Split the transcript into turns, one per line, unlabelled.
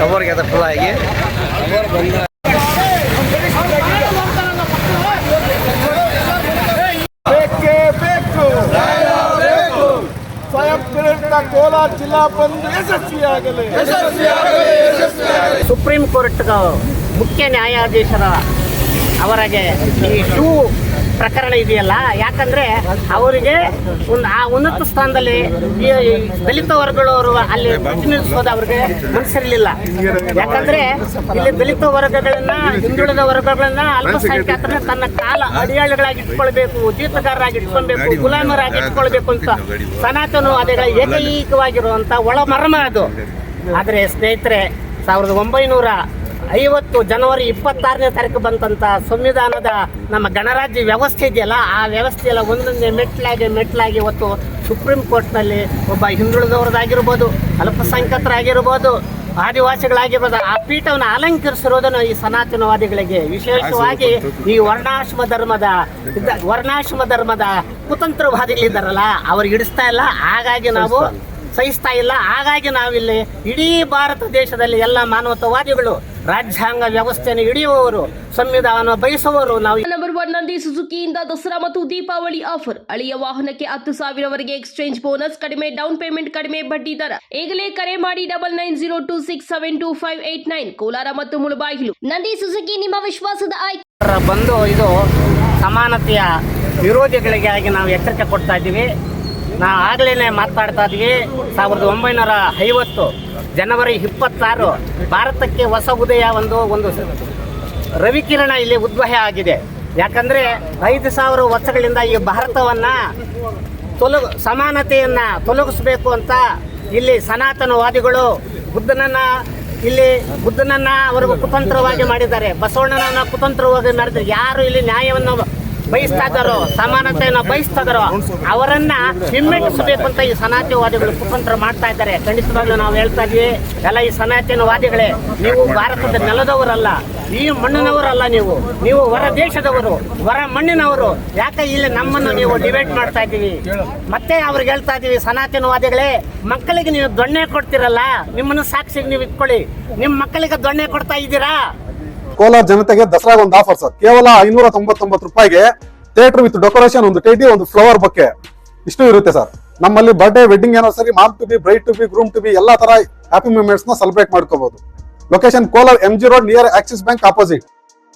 ಆಗ್ಯದ ಫುಲ್ ಆಗಿ
ಕೋಲಾರ ಜಿಲ್ಲಾ ಬಂದ್ ಯಶಸ್ವಿಯಾಗಲಿ
ಸುಪ್ರೀಂ ಕೋರ್ಟ್ ಮುಖ್ಯ ನ್ಯಾಯಾಧೀಶರ ಅವರಿಗೆ ಈ ಶೂ ಪ್ರಕರಣ ಇದೆಯಲ್ಲ? ಯಾಕಂದ್ರೆ ಅವರಿಗೆ ಒಂದು ಆ ಉನ್ನತ ಸ್ಥಾನದಲ್ಲಿ ಈ ವರ್ಗಗಳು ದಲಿತ ವರ್ಗಗಳವರು ಅಲ್ಲಿ ಪ್ರತಿನಿಧಿಸೋದು ಅವ್ರಿಗೆ ಮನಸ್ಸಿರಲಿಲ್ಲ. ಯಾಕಂದ್ರೆ ಇಲ್ಲಿ ದಲಿತ ವರ್ಗಗಳನ್ನ, ಹಿಂದುಳಿದ ವರ್ಗಗಳನ್ನ ಅಲ್ಪಸಂಖ್ಯಾತರನ್ನ ತನ್ನ ಕಾಲ ಅಡಿಯಾಳುಗಳಾಗಿ ಇಟ್ಕೊಳ್ಬೇಕು ಜೀತಗಾರರಾಗಿ ಇಟ್ಕೊಳ್ಬೇಕು, ಗುಲಾಮರಾಗಿ ಇಟ್ಕೊಳ್ಬೇಕು ಅಂತ ಸನಾತನವಾದಿಗಳ ಏಕೈಕವಾಗಿರುವಂತ ಒಳ ಮರ್ಮ ಅದು. ಆದರೆ ಸ್ನೇಹಿತರೆ, ಸಾವಿರದ ಒಂಬೈನೂರ ಐವತ್ತು ಜನವರಿ ಇಪ್ಪತ್ತಾರನೇ ತಾರೀಕು ಬಂತಂತ ಸಂವಿಧಾನದ ನಮ್ಮ ಗಣರಾಜ್ಯ ವ್ಯವಸ್ಥೆ ಇದೆಯಲ್ಲ ಆ ವ್ಯವಸ್ಥೆಯೆಲ್ಲ ಒಂದೊಂದೇ ಮೆಟ್ಲಾಗಿ ಮೆಟ್ಲಾಗಿ ಇವತ್ತು ಸುಪ್ರೀಂ ಕೋರ್ಟ್ನಲ್ಲಿ ಒಬ್ಬ ಹಿಂದುಳಿದವರದಾಗಿರ್ಬೋದು ಅಲ್ಪಸಂಖ್ಯಾತರಾಗಿರ್ಬೋದು ಆದಿವಾಸಿಗಳಾಗಿರ್ಬೋದು ಆ ಪೀಠವನ್ನು ಅಲಂಕರಿಸಿರೋದನ್ನು ಈ ಸನಾತನವಾದಿಗಳಿಗೆ ವಿಶೇಷವಾಗಿ ಈ ವರ್ಣಾಶ್ರಮ ಧರ್ಮದ ವರ್ಣಾಶ್ರಮ ಧರ್ಮದ ಕುತಂತ್ರವಾದಿಗಳಿದ್ದಾರಲ್ಲ ಅವ್ರಿಗೆ ಹಿಡಿಸ್ತಾ ಇಲ್ಲ ಹಾಗಾಗಿ ನಾವು ಸಹಿಸ್ತಾ ಇಲ್ಲ ಹಾಗಾಗಿ ನಾವಿಲ್ಲಿ ಇಡೀ ಭಾರತ ದೇಶದಲ್ಲಿ ಎಲ್ಲ ಮಾನವತಾವಾದಿಗಳು ರಾಜ್ಯಾಂಗ ವ್ಯವಸ್ಥೆಯನ್ನು ಹಿಡಿಯುವವರು ಸಂವಿಧಾನ ಬಯಸುವವರು ನಾವು
ನಂಬರ್ ಒನ್ ನಂದಿ ಸುಜುಕಿಯಿಂದ ದಸರಾ ಮತ್ತು ದೀಪಾವಳಿ ಆಫರ್ ಅಳಿಯ ವಾಹನಕ್ಕೆ ಹತ್ತು ಸಾವಿರವರೆಗೆ ಎಕ್ಸ್ಚೇಂಜ್ ಬೋನಸ್ ಕಡಿಮೆ ಡೌನ್ ಪೇಮೆಂಟ್ ಕಡಿಮೆ ಬಡ್ಡಿ ದರ. ಈಗಲೇ ಕರೆ ಮಾಡಿ double nine zero two six seven two five eight nine Kolar ಮತ್ತು ಮುಳಬಾಗಿಲು. ನಂದಿ ಸುಜುಕಿ ನಿಮ್ಮ ವಿಶ್ವಾಸದ ಆಯ್ಕೆ.
ಬಂದು ಇದು ಸಮಾನತೆಯ ವಿರೋಧಿಗಳಿಗಾಗಿ ನಾವು ಎಚ್ಚರಿಕೆ ಕೊಡ್ತಾ ಇದ್ದೀವಿ. ನಾವು ಆಗಲೇ ಮಾತಾಡ್ತಾ ಇದ್ವಿ. ಸಾವಿರದ ಒಂಬೈನೂರ ಐವತ್ತು ಜನವರಿ ಇಪ್ಪತ್ತಾರು ಭಾರತಕ್ಕೆ ಹೊಸ ಉದಯ ಒಂದು ಒಂದು ರವಿಕಿರಣ ಇಲ್ಲಿ ಉದ್ಭವ ಆಗಿದೆ. ಯಾಕಂದರೆ ಐದು ಸಾವಿರ ವರ್ಷಗಳಿಂದ ಈ ಭಾರತವನ್ನು ತೊಲಗು, ಸಮಾನತೆಯನ್ನು ತೊಲಗಿಸ್ಬೇಕು ಅಂತ ಇಲ್ಲಿ ಸನಾತನವಾದಿಗಳು ಬುದ್ಧನನ್ನ ಇಲ್ಲಿ ಬುದ್ಧನನ್ನ ಅವರು ಕುತಂತ್ರವಾಗಿ ಮಾಡಿದ್ದಾರೆ. ಬಸವಣ್ಣನನ್ನು ಕುತಂತ್ರವಾಗಿ ಮಾಡಿದ್ದಾರೆ. ಯಾರು ಇಲ್ಲಿ ನ್ಯಾಯವನ್ನು ಬಯಸ್ತಾ ಇದ್ದಾರೋ ಸಮಾನತೆಯನ್ನು ಬಯಸ್ತಾ ಇದ್ದಾರೋ ಅವರನ್ನ ಹಿಮ್ಮೆಟ್ಟಿಸಬೇಕು ಅಂತ ಈ ಸನಾತನವಾದಿಗಳು ಕುತಂತ್ರ ಮಾಡ್ತಾ ಇದ್ದಾರೆ. ಖಂಡಿತವಾಗ್ಲೂ ನಾವು ಹೇಳ್ತಾ ಇದೀವಿ, ಎಲ್ಲ ಈ ಸನಾತನವಾದಿಗಳೇ ನೀವು ಭಾರತದ ನೆಲದವರಲ್ಲ, ಈ ಮಣ್ಣಿನವರಲ್ಲ ನೀವು. ನೀವು ಹೊರ ದೇಶದವರು ಹೊರ ಮಣ್ಣಿನವರು. ಯಾಕೆ ಇಲ್ಲಿ ನಮ್ಮನ್ನು ನೀವು ಡಿಬೇಟ್ ಮಾಡ್ತಾ ಇದ್ದೀವಿ? ಮತ್ತೆ ಅವ್ರಿಗೆ ಹೇಳ್ತಾ ಇದ್ದೀವಿ ಸನಾತನವಾದಿಗಳೇ ಮಕ್ಕಳಿಗೆ ನೀವು ದೊಣ್ಣೆ ಕೊಡ್ತಿರಲ್ಲ, ನಿಮ್ಮನ್ನು ಸಾಕ್ಷಿಗೆ ನೀವು ಇಟ್ಕೊಳ್ಳಿ. ನಿಮ್ಮ ಮಕ್ಕಳಿಗೆ ದೊಣ್ಣೆ ಕೊಡ್ತಾ ಇದ್ದೀರಾ?
ಕೋಲಾರ ಜನತೆಗೆ ದಸರಾಗ ಒಂದು ಆಫರ್ ಸರ್. ಕೇವಲ ಐನೂರ ತೊಂಬತ್ತೊಂಬತ್ತು ರೂಪಾಯಿಗೆ ಥಿಯೇಟರ್ ವಿತ್ ಡೆಕೋರೇಷನ್ ಒಂದು ಟೇಟಿ, ಒಂದು ಫ್ಲವರ್ ಬಗ್ಗೆ ಇಷ್ಟು ಇರುತ್ತೆ ಸರ್. ನಮ್ಮಲ್ಲಿ birthday wedding anniversary mom to be bride to be groom to be ಎಲ್ಲಾ ತರ ಹ್ಯಾಪಿ ಮೂಮೆಂಟ್ಸ್ನ ಸೆಲೆಬ್ರೇಟ್ ಮಾಡ್ಕೋಬಹುದು location Kolar M G road near Axis bank opposite